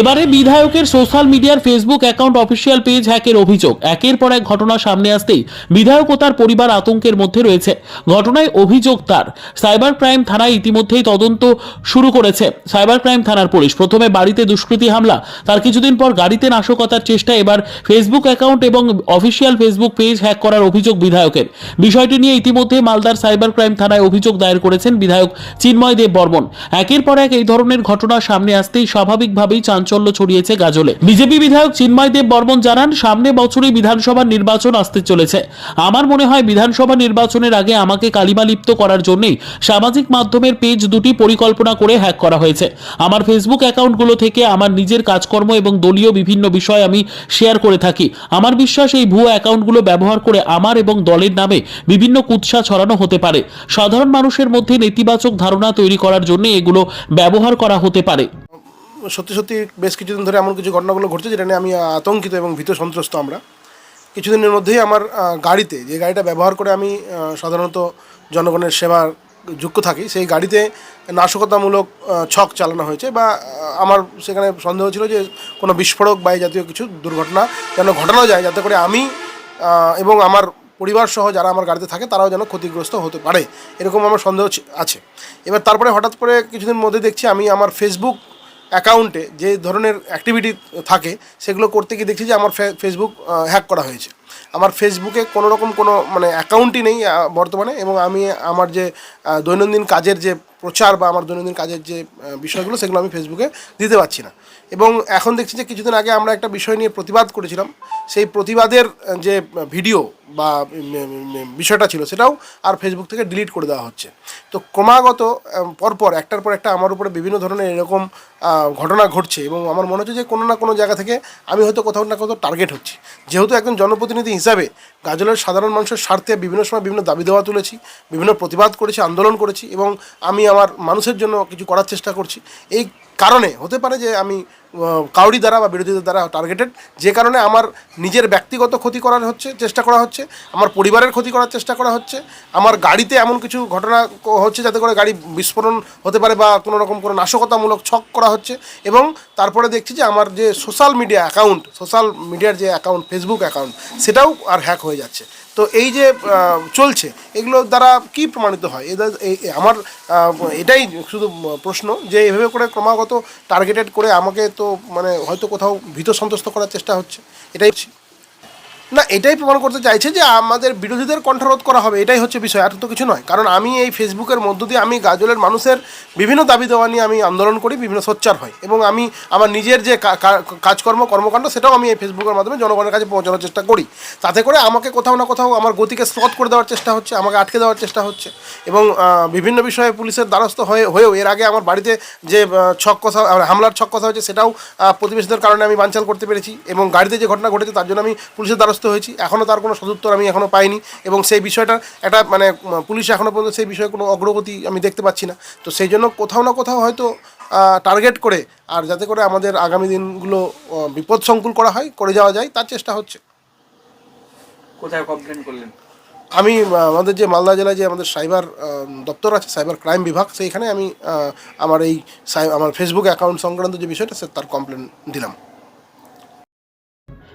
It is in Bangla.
এবারে বিধায়কের সোশ্যাল মিডিয়ার ফেসবুক অ্যাকাউন্ট অফিসিয়াল পেজ হ্যাকের অভিযোগ। একের পর এক ঘটনা সামনে আসতেই বিধায়ক ও তার পরিবার আতঙ্কের মধ্যে রয়েছে। ঘটনায় অভিযোগ তার। সাইবার ক্রাইম থানায় ইতিমধ্যেই তদন্ত শুরু করেছে। সাইবার ক্রাইম থানার পুলিশ। প্রথমে বাড়িতে দুষ্কৃতী হামলা, তার কিছুদিন পর গাড়িতে নাশকতার চেষ্টা, এবার ফেসবুক অ্যাকাউন্ট এবং অফিসিয়াল ফেসবুক পেজ হ্যাক করার অভিযোগ বিধায়কের। বিষয়টি নিয়ে ইতিমধ্যে মালদার সাইবার ক্রাইম থানায় অভিযোগ দায়ের করেছেন বিধায়ক চিন্ময় দেব বর্মন। একের পর এক এই ধরনের ঘটনা সামনে আসতেই স্বাভাবিকভাবেই চাঞ্চল্য ছড়িয়েছে গাজলে। বিজেপি বিধায়ক চিন্ময় দেব বর্মন জানান, সামনে বছরই বিধানসভা নির্বাচন আসতে চলেছে। আমার মনে হয় বিধানসভা নির্বাচনের আগে আমাকে কালিমালিপ্ত করার জন্যই সামাজিক মাধ্যমের পেজ দুটি পরিকল্পনা করে হ্যাক করা হয়েছে। আমার ফেসবুক অ্যাকাউন্টগুলো থেকে আমার নিজের কাজকর্ম এবং দলীয় বিভিন্ন বিষয় আমি শেয়ার করে থাকি। আমার বিশ্বাস, এই ভুয়ো অ্যাকাউন্টগুলো ব্যবহার করে আমার এবং দলের নামে বিভিন্ন কুৎসা ছড়ানো হতে পারে। সাধারণ মানুষের মধ্যে নেতিবাচক ধারণা তৈরি করার জন্য এগুলো ব্যবহার করা হতে পারে। সত্যি সত্যি বেশ কিছুদিন ধরে এমন কিছু ঘটনাগুলো ঘটছে যেটা নিয়ে আমি আতঙ্কিত এবং ভীত সন্ত্রস্ত আমরা। কিছুদিনের মধ্যেই আমার গাড়িতে, যে গাড়িটা ব্যবহার করে আমি সাধারণত জনগণের সেবার যুক্ত থাকি, সেই গাড়িতে নাশকতামূলক ছক চালানো হয়েছে বা আমার সেখানে সন্দেহ ছিল যে কোনো বিস্ফোরক বা জাতীয় কিছু দুর্ঘটনা যেন ঘটানো যায়, যাতে করে আমি এবং আমার পরিবার সহ যারা আমার গাড়িতে থাকে তারাও যেন ক্ষতিগ্রস্ত হতে পারে, এরকম আমার সন্দেহ আছে। এবার তারপরে হঠাৎ করে কিছুদিন মধ্যে দেখছি আমি আমার ফেসবুক অ্যাকাউন্টে যে ধরনের অ্যাক্টিভিটি থাকে, সেগুলো করতে গিয়ে দেখছি যে আমার ফেসবুক হ্যাক করা হয়েছে। আমার ফেসবুকে কোনো রকম কোনো মানে অ্যাকাউন্টই নেই বর্তমানে এবং আমি আমার যে দৈনন্দিন কাজের যে প্রচার বা আমার দৈনন্দিন কাজের যে বিষয়গুলো, সেগুলো আমি ফেসবুকে দিতে পারছি না। এবং এখন দেখছি যে কিছুদিন আগে আমরা একটা বিষয় নিয়ে প্রতিবাদ করেছিলাম সেই প্রতিবাদের যে ভিডিও বা বিষয়টা ছিল, সেটাও আর ফেসবুক থেকে ডিলিট করে দেওয়া হচ্ছে। তো ক্রমাগত পরপর, একটার পর একটা আমার উপরে বিভিন্ন ধরনের এরকম ঘটনা ঘটছে এবং আমার মনে হচ্ছে যে কোনো না কোনো জায়গা থেকে আমি হয়তো কোথাও না কোথাও টার্গেট হচ্ছি। যেহেতু একজন জনপ্রতিনিধি হিসাবে গাজলের সাধারণ মানুষের স্বার্থে বিভিন্ন সময় বিভিন্ন দাবি দেওয়া তুলেছি, বিভিন্ন প্রতিবাদ করেছি, আন্দোলন করেছি এবং আমি আমার মানুষের জন্য কিছু করার চেষ্টা করছি। এই কারণে, হতে পারে যে আমি কাউরি দ্বারা বা বিরোধীদের দ্বারা টার্গেটেড যে কারণে আমার নিজের ব্যক্তিগত ক্ষতি করার হচ্ছে, চেষ্টা করা হচ্ছে, আমার পরিবারের ক্ষতি করার চেষ্টা করা হচ্ছে, আমার গাড়িতে এমন কিছু ঘটনা হচ্ছে যাতে করে গাড়ি বিস্ফোরণ হতে পারে বা কোনো রকম কোনো নাশকতামূলক ছক করা হচ্ছে এবং তারপরে দেখছি যে আমার যে সোশ্যাল মিডিয়া অ্যাকাউন্ট সোশ্যাল মিডিয়ার যে অ্যাকাউন্ট ফেসবুক অ্যাকাউন্ট সেটাও আর হ্যাক হয়ে যাচ্ছে। তো এই যে চলছে, এগুলো দ্বারা কি প্রমাণিত হয়? এদের আমার এটাই শুধু প্রশ্ন যে, এভাবে করে ক্রমাগত টার্গেটেড করে আমাকে তো মানে হয়তো কোথাও ভীত সন্তুষ্ট করার চেষ্টা হচ্ছে। এটাই না, এটাই প্রমাণ করতে চাইছে যে আমাদের বিরোধীদের কণ্ঠরোধ করা হবে, এটাই হচ্ছে বিষয়, আর তো কিছু নয়। কারণ আমি এই ফেসবুকের মধ্য দিয়ে আমি গাজলের মানুষের বিভিন্ন দাবি দেওয়া নিয়ে আমি আন্দোলন করি, বিভিন্ন সোচ্চার হয় এবং আমি আমার নিজের যে কাজকর্ম, কর্মকাণ্ড, সেটাও আমি এই ফেসবুকের মাধ্যমে জনগণের কাছে পৌঁছানোর চেষ্টা করি। তাতে করে আমাকে কোথাও না কোথাও আমার গতিকে স্লথ করে দেওয়ার চেষ্টা হচ্ছে, আমাকে আটকে দেওয়ার চেষ্টা হচ্ছে, এবং বিভিন্ন বিষয়ে পুলিশের দ্বারস্থ হয়ে, হয়েও এর আগে আমার বাড়িতে যে ছক কথা হামলার ছক কথা হয়েছে, সেটাও প্রতিবেশীদের কারণে আমি বানচাল করতে পেরেছি, এবং গাড়িতে যে ঘটনা ঘটেছে, তার জন্য আমি পুলিশের দ্বারস্থ হয়েছি। এখনও তার কোনো সদুত্তর আমি এখনও পাইনি এবং সেই বিষয়টা একটা মানে পুলিশ এখনও পর্যন্ত সেই বিষয়ে কোনো অগ্রগতি আমি দেখতে পাচ্ছি না। তো সেই জন্য কোথাও না কোথাও হয়তো টার্গেট করে আর যাতে করে আমাদের আগামী দিনগুলো বিপদ সংকুল করা হয় করে যাওয়া যায় তার চেষ্টা হচ্ছে। কোথায় কমপ্লেন করলেন? আমি আমাদের যে মালদা জেলায় যে আমাদের সাইবার দপ্তর আছে সাইবার ক্রাইম বিভাগ সেইখানে আমি আমার এই আমার ফেসবুক অ্যাকাউন্ট সংক্রান্ত যে বিষয়টা সে তার কমপ্লেন দিলাম।